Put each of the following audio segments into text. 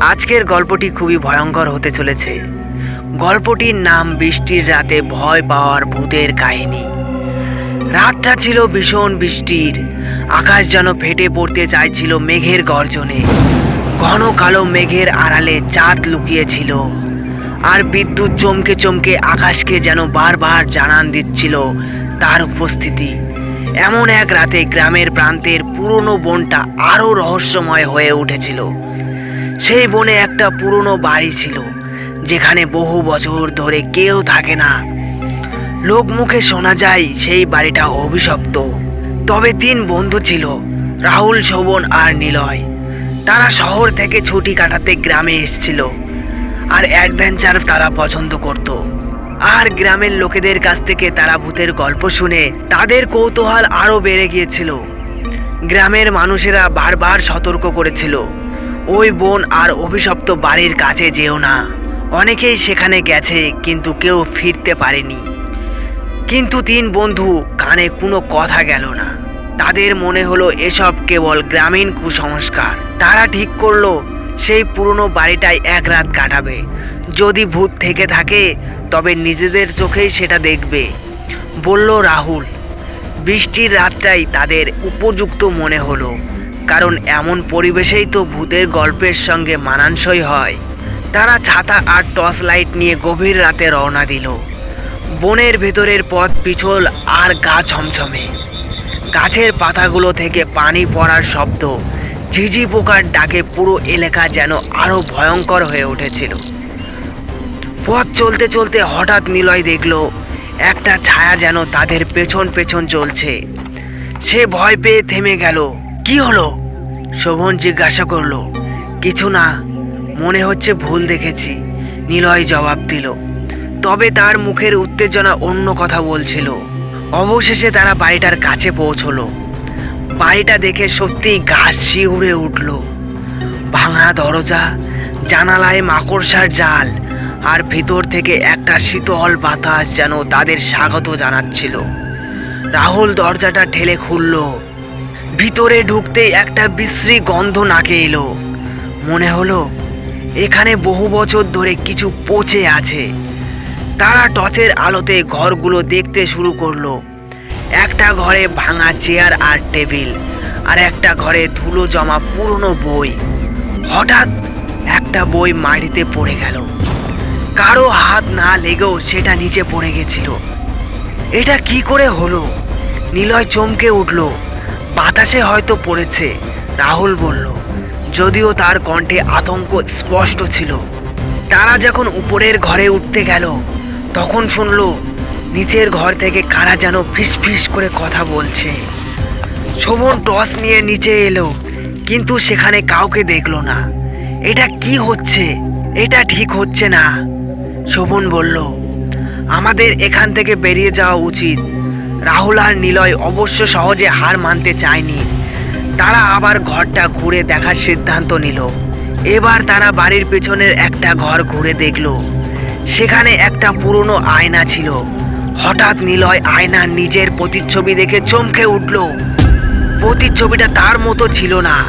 আজকের গল্পটি খুবই ভয়ঙ্কর হতে চলেছে। গল্পটির নাম বৃষ্টির রাতে ভয় পাওয়ার ভূতের কাহিনী। রাতটা ছিল ভীষণ বৃষ্টির। আকাশ যেন ফেটে পড়তে চাইছিল মেঘের গর্জনে। ঘন কালো মেঘের আড়ালে চাঁদ লুকিয়েছিল। আর বিদ্যুৎ চমকে চমকে আকাশকে যেন বারবার জানান দিচ্ছিল তার উপস্থিতি। এমন এক রাতে গ্রামের প্রান্তের পুরনো বনটা আরও রহস্যময় হয়ে উঠেছিল। সেই বনে একটা পুরনো বাড়ি ছিল, যেখানে বহু বছর ধরে কেউ থাকে না। লোক মুখে শোনা যায় সেই বাড়িটা অভিশপ্ত। তবে তিন বন্ধু ছিল, রাহুল, শোভন আর নিলয়। তারা শহর থেকে ছুটি কাটাতে গ্রামে এসেছিল, আর অ্যাডভেঞ্চার তারা পছন্দ করত। আর গ্রামের লোকেদের কাছ থেকে তারা ভূতের গল্প শুনে তাদের কৌতূহল আরও বেড়ে গিয়েছিল। গ্রামের মানুষেরা বারবার সতর্ক করেছিল। ওই বোন আর অভিশপ্ত বাড়ির কাছে যেও না। অনেকেই সেখানে গেছে, কিন্তু কেউ ফিরতে পারেনি। কিন্তু তিন বন্ধু কানে কোনো কথা গেল না। তাদের মনে হলো এসব কেবল গ্রামীণ কুসংস্কার। তারা ঠিক করল, সেই পুরনো বাড়িটায় এক রাত কাটাবে। যদি ভূত থেকে থাকে, তবে নিজেদের চোখেই সেটা দেখবে, বলল রাহুল। বৃষ্টির রাতটাই তাদের উপযুক্ত মনে হলো। কারণ এমন পরিবেশেই তো ভূতের গল্পের সঙ্গে মানানসই হয়। তারা ছাতা আর টর্চ লাইট নিয়ে গভীর রাতে রওনা দিল। বনের ভেতরের পথ পিছল আর গা ছমছমে গাছের পাতাগুলো থেকে পানি পড়ার শব্দ, ঝিঝি পোকার ডাকে পুরো এলাকা যেন আরও ভয়ঙ্কর হয়ে উঠেছিল। পথ চলতে চলতে হঠাৎ নিলয় দেখল, একটা ছায়া যেন তাদের পেছন পেছন চলছে। সে ভয় পেয়ে থেমে গেল। কি হলো? শোভন জিজ্ঞাসা করল, কিছু না, মনে হচ্ছে ভুল দেখেছি। নিলয় জবাব দিল। তবে তার মুখের উত্তেজনা অন্য কথা বলছিল। অবশেষে তারা বাড়িটার কাছে পৌঁছলো। বাড়িটা দেখে সত্যিই ঘাস শিউড়ে উঠল। ভাঙা দরজা, জানালায় মাকড়সার জাল, আর ভিতর থেকে একটা শীতল বাতাস যেন তাদের স্বাগত জানাচ্ছিল। রাহুল দরজাটা ঠেলে খুলল। ভিতরে ঢুকতে একটা বিশ্রী গন্ধ নাকে এলো। মনে হলো, এখানে বহু বছর ধরে কিছু পচে আছে। তারা টর্চের আলোতে ঘরগুলো দেখতে শুরু করল। একটা ঘরে ভাঙা চেয়ার আর টেবিল, আর একটা ঘরে ধুলো জমা পুরনো বই। হঠাৎ একটা বই মাটিতে পড়ে গেল। কারও হাত না লেগেও সেটা নিচে পড়ে গেছিল। এটা কি করে হলো? নিলয় চমকে উঠল। বাতাসে হয়তো পড়েছে, রাহুল বলল। যদিও তার কণ্ঠে আতঙ্ক স্পষ্ট ছিল। তারা যখন উপরের ঘরে উঠতে গেল, তখন শুনল, নিচের ঘর থেকে কারা যেন ফিস করে কথা বলছে। শোভন টস নিয়ে নিচে এলো, কিন্তু সেখানে কাউকে দেখল না। এটা কি হচ্ছে? এটা ঠিক হচ্ছে না। শোভন বলল, আমাদের এখান থেকে বেরিয়ে যাওয়া উচিত। রাহুল আর নিলয় অবশ্য সহজে হার মানতে চায়নি। তারা আবার ঘরটা ঘুরে দেখার সিদ্ধান্ত নিল। এবার তারা বাড়ির পেছনের একটা ঘর ঘুরে দেখল। সেখানে একটা পুরনো আয়না ছিল। হঠাৎ নিলয় আয়নার নিজের প্রতিচ্ছবি দেখে চমকে উঠল। প্রতিচ্ছবিটা তার মতো ছিল না।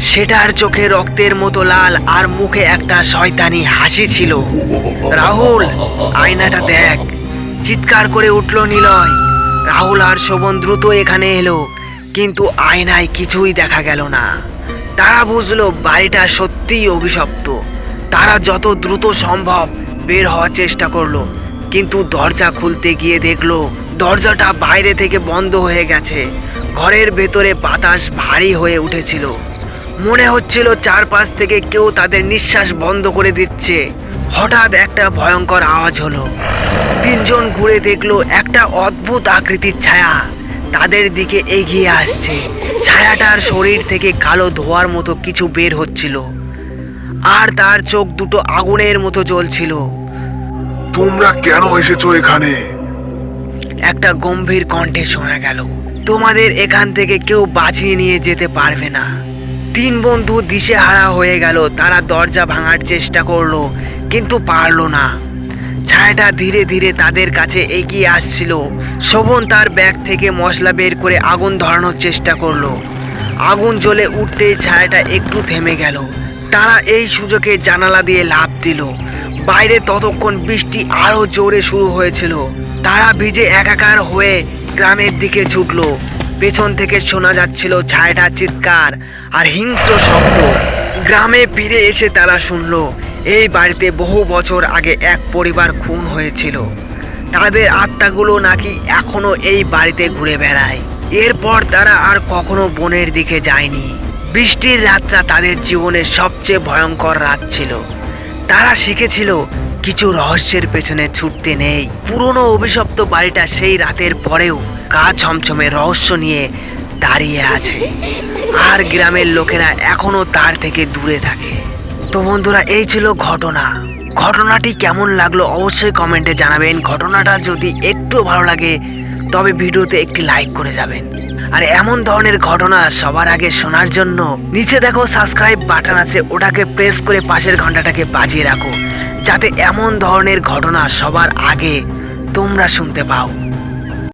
সেটার চোখে রক্তের মতো লাল আর মুখে একটা শয়তানি হাসি ছিল। রাহুল, আয়নাটা দেখ। চিৎকার করে উঠল নিলয়। রাহুল আর শোভন দ্রুত এখানে এলো, কিন্তু আয়নায় কিছুই দেখা গেল না। তারা বুঝলো বাড়িটা সত্যিই অভিশপ্ত। তারা যত দ্রুত সম্ভব বের হওয়ার চেষ্টা করল, কিন্তু দরজা খুলতে গিয়ে দেখল দরজাটা বাইরে থেকে বন্ধ হয়ে গেছে। ঘরের ভেতরে বাতাস ভারী হয়ে উঠেছিল। মনে হচ্ছিল চারপাশ থেকে কেউ তাদের নিঃশ্বাস বন্ধ করে দিচ্ছে। হঠাৎ একটা ভয়ঙ্কর আওয়াজ হলো। তিনজন ঘুরে দেখল একটা অদ্ভুত আকৃতির ছায়া তাদের দিকে এগিয়ে আসছে। ছায়াটার শরীর থেকে কালো ধোয়ার মতো কিছু বের হচ্ছিল। আর তার চোখ দুটো আগুনের মতো জ্বলছিল। তোমরা কেন এসেছ এখানে? একটা গম্ভীর কণ্ঠে শোনা গেল তোমাদের এখান থেকে কেউ বাঁচিয়ে নিয়ে যেতে পারবে না। তিন বন্ধু দিশেহারা হয়ে গেল তারা দরজা ভাঙার চেষ্টা করল কিন্তু পারল না। ছায়াটা ধীরে ধীরে তাদের কাছে এগিয়ে আসছিল। শোভন তার ব্যাগ থেকে মশলা বের করে আগুন ধরানোর চেষ্টা করল। আগুন জ্বলে উঠতেই ছায়াটা একটু থেমে গেল। তারা এই সুযোগে জানালা দিয়ে লাভ দিল। বাইরে ততক্ষণ বৃষ্টি আরও জোরে শুরু হয়েছিল। তারা ভিজে একাকার হয়ে গ্রামের দিকে ছুটলো। পেছন থেকে শোনা যাচ্ছিল ছায়াটা চিৎকার আর হিংস্র শব্দ। গ্রামে ফিরে এসে তারা শুনলো এই বাড়িতে বহু বছর আগে এক পরিবার খুন হয়েছিল। তাদের আত্মাগুলো নাকি এখনও এই বাড়িতে ঘুরে বেড়ায়। এরপর তারা আর কখনো বনের দিকে যায়নি। বৃষ্টির রাতটা তাদের জীবনের সবচেয়ে ভয়ঙ্কর রাত ছিল। তারা শিখেছিল, কিছু রহস্যের পেছনে ছুটতে নেই। পুরনো অভিশপ্ত বাড়িটা সেই রাতের পরেও গা ছমছমে রহস্য নিয়ে দাঁড়িয়ে আছে। আর গ্রামের লোকেরা এখনও তার থেকে দূরে থাকে। তো বন্ধুরা, এই ছিল ঘটনা। ঘটনাটি কেমন লাগল অবশ্যই কমেন্টে জানাবেন। ঘটনাটা যদি একটু ভালো লাগে, তবে ভিডিওতে একটি লাইক করে যাবেন। আর এমন ধরনের ঘটনা সবার আগে শোনার জন্য নিচে দেখো সাবস্ক্রাইব বাটন আছে, ওটাকে প্রেস করে পাশের ঘন্টাটাকে বাজিয়ে রাখো। যাতে এমন ধরনের ঘটনা সবার আগে তোমরা শুনতে পাও।